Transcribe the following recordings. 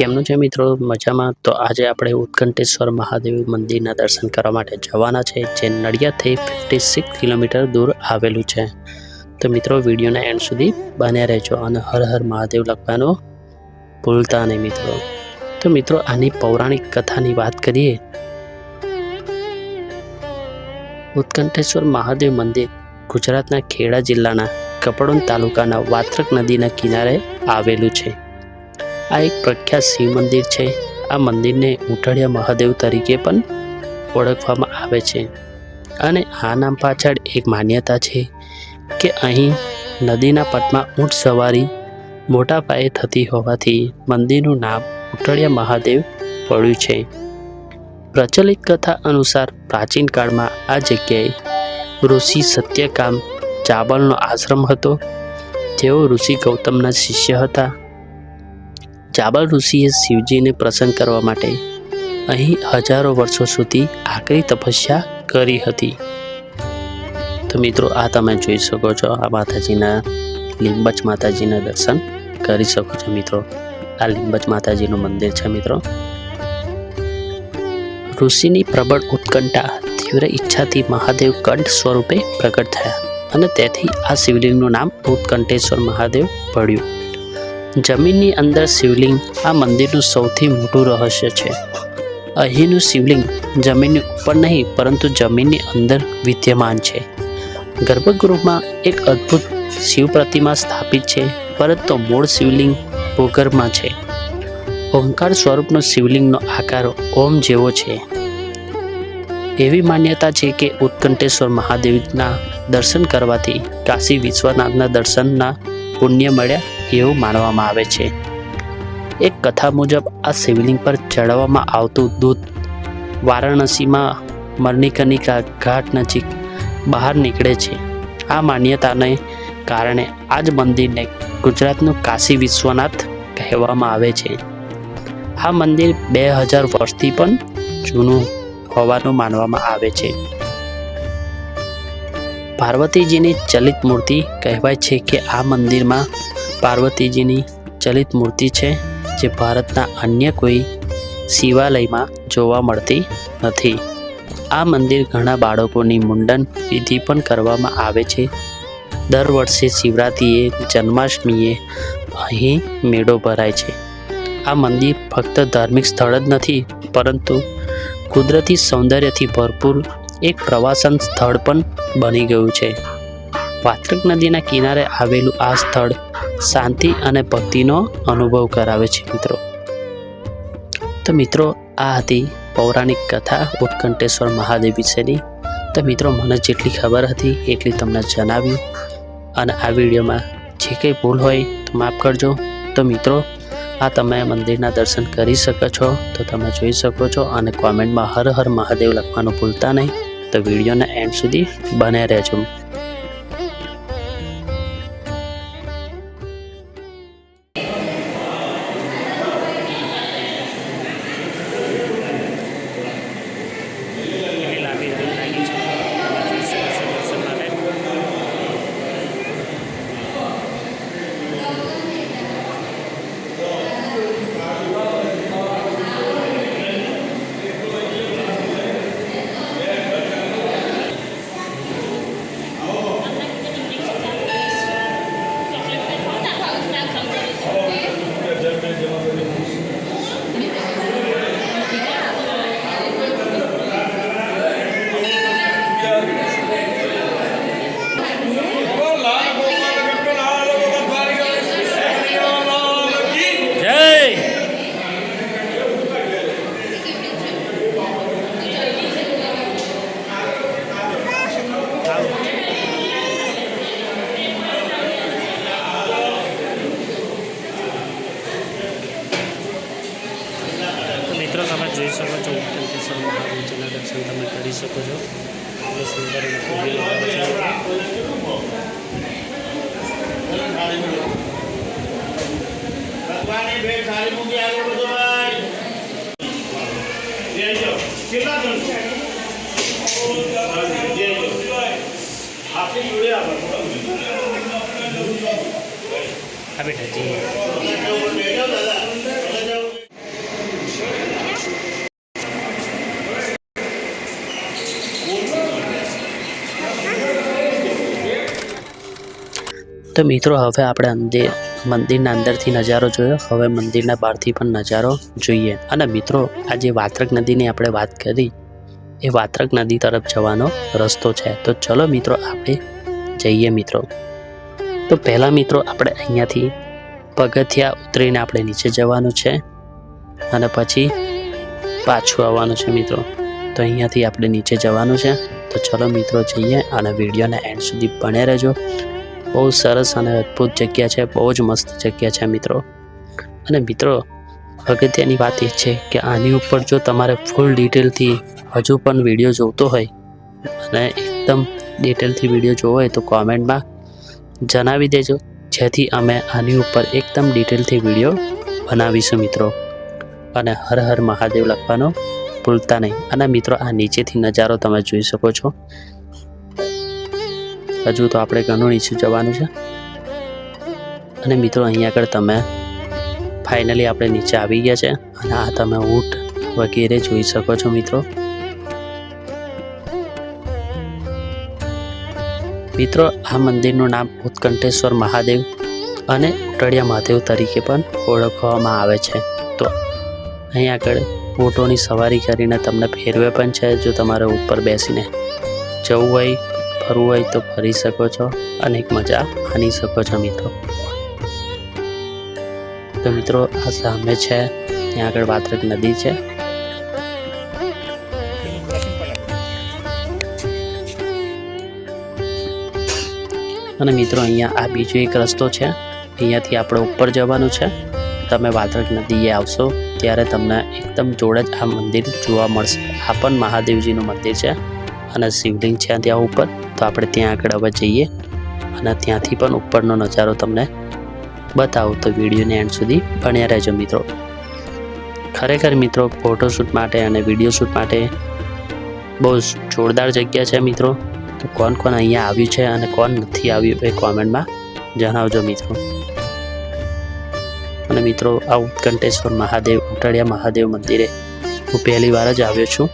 કેમનું છે મિત્રો? મજામાં? તો આજે આપણે ઉત્કંઠેશ્વર મહાદેવ મંદિરના દર્શન કરવા માટે જવાના છે, જે નડિયાદથી ફિફ્ટી સિક્સ કિલોમીટર દૂર આવેલું છે. તો મિત્રો, વિડીયોના એન્ડ સુધી બન્યા રહેજો અને હર હર મહાદેવ લખવાનો ભૂલતા નહીં મિત્રો. તો મિત્રો, આની પૌરાણિક કથાની વાત કરીએ. ઉત્કંઠેશ્વર મહાદેવ મંદિર ગુજરાતના ખેડા જિલ્લાના કપડોન તાલુકાના વાત્રક નદીના કિનારે આવેલું છે. આ એક પ્રખ્યાત શિવ મંદિર છે. આ મંદિરને ઉંટડિયા મહાદેવ તરીકે પણ ઓળખવામાં આવે છે. અને આ નામ પાછળ એક માન્યતા છે કે અહીં નદીના પટમાં ઊંટ સવારી મોટા પાયે થતી હોવાથી મંદિરનું નામ ઉંટડિયા મહાદેવ પડ્યું છે. પ્રચલિત કથા અનુસાર પ્રાચીન કાળમાં આ જગ્યાએ ઋષિ સત્યકામ ચાવલનો આશ્રમ હતો. જેઓ ઋષિ ગૌતમના શિષ્ય હતા. જાબલ ઋષિએ શિવજીને પ્રસન્ન કરવા માટે અહીં હજારો વર્ષો સુધી આકરી તપસ્યા કરી હતી. તો મિત્રો, આ તમે જોઈ શકો છો, આ માતાજીના લીંબચ માતાજીના દર્શન કરી શકો છો મિત્રો. આ લીંબચ માતાજીનું મંદિર છે મિત્રો. ઋષિની પ્રબળ ઉત્કંઠા તીવ્ર ઈચ્છાથી મહાદેવ કંઠ સ્વરૂપે પ્રગટ થયા અને તેથી આ શિવલિંગનું નામ ઉત્કંઠેશ્વર મહાદેવ પડ્યું. જમીનની અંદર શિવલિંગ આ મંદિરનું સૌથી મોટું રહસ્ય છે. અહીંનું શિવલિંગ જમીનની ઉપર નહીં, પરંતુ જમીનની અંદર વિદ્યમાન છે. ગર્ભગૃહમાં એક અદ્ભુત શિવ પ્રતિમા સ્થાપિત છે, પરંતુ મૂળ શિવલિંગ ભૂગર્ભમાં છે. ઓમકાર સ્વરૂપનો શિવલિંગનો આકાર ઓમ જેવો છે. એવી માન્યતા છે કે ઉત્કંઠેશ્વર મહાદેવના દર્શન કરવાથી કાશી વિશ્વનાથના દર્શનના પુણ્ય મળ્યા એવું માનવામાં આવે છે. એક કથા મુજબ, આ શિવલિંગ પર ચડાવવામાં આવતું દૂધ વારાણસીમાં મર્નિકનિકા ઘાટ નજીક બહાર નીકળે છે. આ માન્યતાને કારણે આ જ મંદિરને ગુજરાતનું કાશી વિશ્વનાથ કહેવામાં આવે છે. આ મંદિર બે હજાર વર્ષથી પણ જૂનું હોવાનું માનવામાં આવે છે. પાર્વતીજીની ચલિત મૂર્તિ કહેવાય છે કે આ મંદિરમાં પાર્વતીજીની ચલિત મૂર્તિ છે, જે ભારતના અન્ય કોઈ શિવાલયમાં જોવા મળતી નથી. આ મંદિર ઘણા બાળકોની મુંડન વિધિ પણ કરવામાં આવે છે. દર વર્ષે શિવરાત્રિએ, જન્માષ્ટમીએ અહીં મેળો ભરાય છે. આ મંદિર ફક્ત ધાર્મિક સ્થળ જ નથી, પરંતુ કુદરતી સૌંદર્યથી ભરપૂર એક પ્રવાસન સ્થળ પણ બની ગયું છે. વાત્રક નદીના કિનારે આવેલું આ સ્થળ શાંતિ અને ભક્તિનો અનુભવ કરાવે છે, મિત્રો. તો મિત્રો, આ હતી પૌરાણિક કથા ઉત્કંઠેશ્વર મહાદેવ વિશેની. તો મિત્રો, મને જેટલી ખબર હતી એટલી તમને જણાવ્યું. અને આ વિડીયોમાં જે કંઈ ભૂલ હોય તો માફ કરજો. તો મિત્રો, આ તમે મંદિરના દર્શન કરી શકો છો, તો તમે જોઈ શકો છો અને કોમેન્ટમાં હર હર મહાદેવ લખવાનું ભૂલતા નહીં. તો વિડીયોના એન્ડ સુધી બને રહેજો. જોઈ શકો છો. ઉત્તરકેશ્વર મહાદેવજીના દર્શન તમે કરી શકો છો. બહુ સુંદર અને ભવ્ય નજારો છે મિત્રો. ભગવાનની ભેટ થાળી મૂકી આગળ બધો ભાઈ જયજો કેટલા જણ છે જયજો આપણી જોડે આવો આ બેટા જી બેઠો દાદા તો મિત્રો, હવે આપણે અંદર મંદિરના અંદરથી નજારો જોયો. હવે મંદિરના બહારથી પણ નજારો જોઈએ. અને મિત્રો, આ જે વાત્રક નદીની આપણે વાત કરી, એ વાત્રક નદી તરફ જવાનો રસ્તો છે. તો ચલો મિત્રો, આપણે જઈએ મિત્રો. તો પહેલાં મિત્રો, આપણે અહીંયાથી પગથિયા ઉતરીને આપણે નીચે જવાનું છે. અને પછી પાછું આવવાનું છે મિત્રો. તો અહીંયાથી આપણે નીચે જવાનું છે. તો ચલો મિત્રો, જઈએ અને વિડીયોના એન્ડ સુધી બને રહેજો. બહુ સરસ અને અદ્ભુત જગ્યા છે, બહુ જ મસ્ત જગ્યા છે મિત્રો. અને મિત્રો, અગત્યની વાત એ છે કે આની ઉપર જો તમારે ફૂલ ડિટેલથી હજુ પણ વીડિયો જોતો હોય અને એકદમ ડિટેલથી વીડિયો જોવો હોય તો કોમેન્ટમાં જણાવી દેજો, જેથી અમે આની ઉપર એકદમ ડિટેલથી વીડિયો બનાવીશું મિત્રો. અને હર હર મહાદેવ લખવાનો ભૂલતા નહીં. અને મિત્રો, આ નીચેથી નજારો તમે જોઈ શકો છો. હજુ તો આપણે ઘણું નીચે જવાનું છે. અને મિત્રો અહીંયા આગળ તમે ફાઇનલી આપણે નીચે આવી ગયા છે. અને આ તમે ઊંટ વગેરે જોઈ શકો છો, મિત્રો. મિત્રો, આ મંદિરનું નામ ઉત્કંઠેશ્વર મહાદેવ અને ઉટળિયા મહાદેવ તરીકે પણ ઓળખવામાં આવે છે. તો અહીં આગળ ઊંટોની સવારી કરીને તમને ફેરવે પણ છે, જો તમારે ઉપર બેસીને જવું હોય ફરવું હોય તો ફરી શકો છો અને એક મજા માણી શકો છો મિત્રો. તો મિત્રો, આ સામે છે, ત્યાં આગળ વાત્રક નદી છે. અને મિત્રો, અહીંયા આ બીજો એક રસ્તો છે. અહીંયાથી આપણે ઉપર જવાનું છે. તમે વાત્રક નદીએ આવશો, ત્યારે તમને એકદમ જોડે જ આ મંદિર જોવા મળશે. આ પણ મહાદેવજીનું મંદિર છે અને શિવલિંગ છે ત્યાં ઉપર. તો આપણે ત્યાં આગળ હવે જઈએ અને ત્યાંથી પણ ઉપરનો નજારો તમને બતાવું તો વિડીયોને એન્ડ સુધી ભણ્યા રહેજો મિત્રો. ખરેખર મિત્રો ફોટોશૂટ માટે અને વીડિયો શૂટ માટે બહુ જોરદાર જગ્યા છે મિત્રો. તો કોણ કોણ અહીંયા આવ્યું છે અને કોણ નથી આવ્યું એ કોમેન્ટમાં જણાવજો મિત્રો. અને મિત્રો, આ ઉત્કંઠેશ્વર મહાદેવ ઉટાળિયા મહાદેવ મંદિરે હું પહેલી વાર જ આવ્યો છું.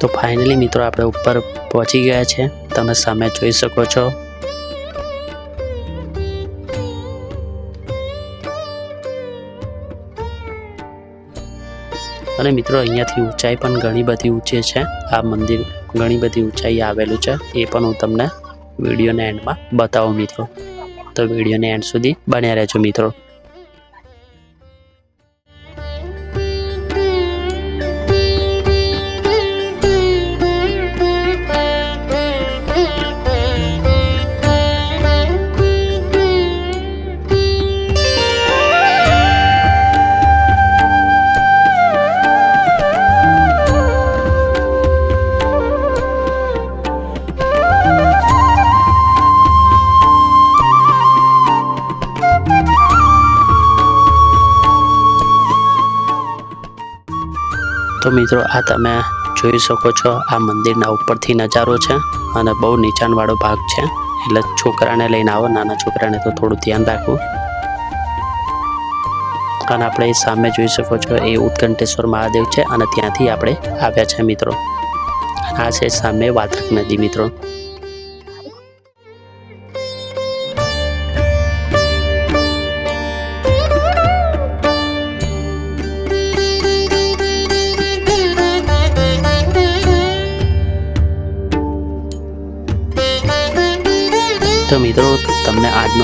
તો ફાઇનલી મિત્રો આપણે ઉપર પહોંચી ગયા છે. તમે સામે જોઈ શકો છો. અને મિત્રો અહીંયાથી ઊંચાઈ પણ ઘણી બધી ઊંચી છે. આ મંદિર ઘણી બધી ઊંચાઈ આવેલું છે. એ પણ હું તમને વિડીયોના એન્ડમાં બતાવું મિત્રો. તો વિડીયોને એન્ડ સુધી બન્યા રહેજો મિત્રો. તો મિત્રો, આ તમે જોઈ શકો છો, આ મંદિરના ઉપરથી નજારો છે અને બહુ નીચાણવાળો ભાગ છે. એટલે છોકરાને લઈને આવો, નાના છોકરાને તો થોડું ધ્યાન રાખવું. અને આપણે સામે જોઈ શકો છો, એ ઉત્કંઠેશ્વર મહાદેવ છે અને ત્યાંથી આપણે આવ્યા છે મિત્રો. આ છે સામે વાત્રક નદી મિત્રો.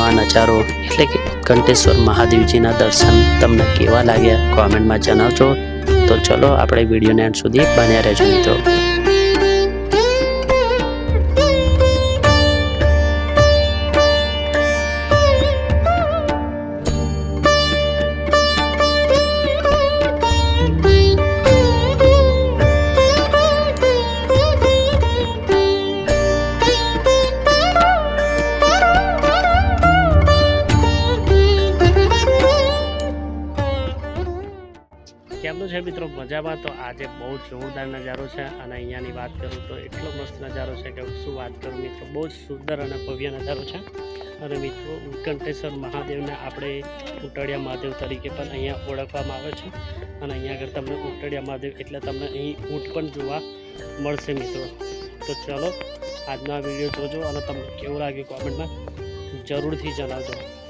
આ નજારો એટલે કે ઉત્કંઠેશ્વર મહાદેવજીના દર્શન તમને કેવા લાગ્યા? કોમેન્ટમાં જણાવજો. તો ચલો, આપણે વિડીયોને એન્ડ સુધી બન્યા રહેજો મિત્રો. મજામાં. તો આજે બહુ જોરદાર નજારો છે અને અહીંયાની વાત કરું તો એટલો મસ્ત નજારો છે કે શું વાત કરું મિત્રો, બહુ જ સુંદર અને ભવ્ય નજારો છે. અને મિત્રો ઉત્કંઠેશ્વર મહાદેવને આપણે ઉટડિયા મહાદેવ તરીકે પણ અહીંયા ઓળખવામાં આવે છે. અને અહીંયા આગળ તમને ઉટડિયા મહાદેવ એટલે તમને અહીં ઊંટ પણ જોવા મળશે મિત્રો. તો ચલો, આજનો આ વીડિયો જોજો અને તમને કેવું લાગ્યું કોમેન્ટમાં જરૂરથી જણાવજો.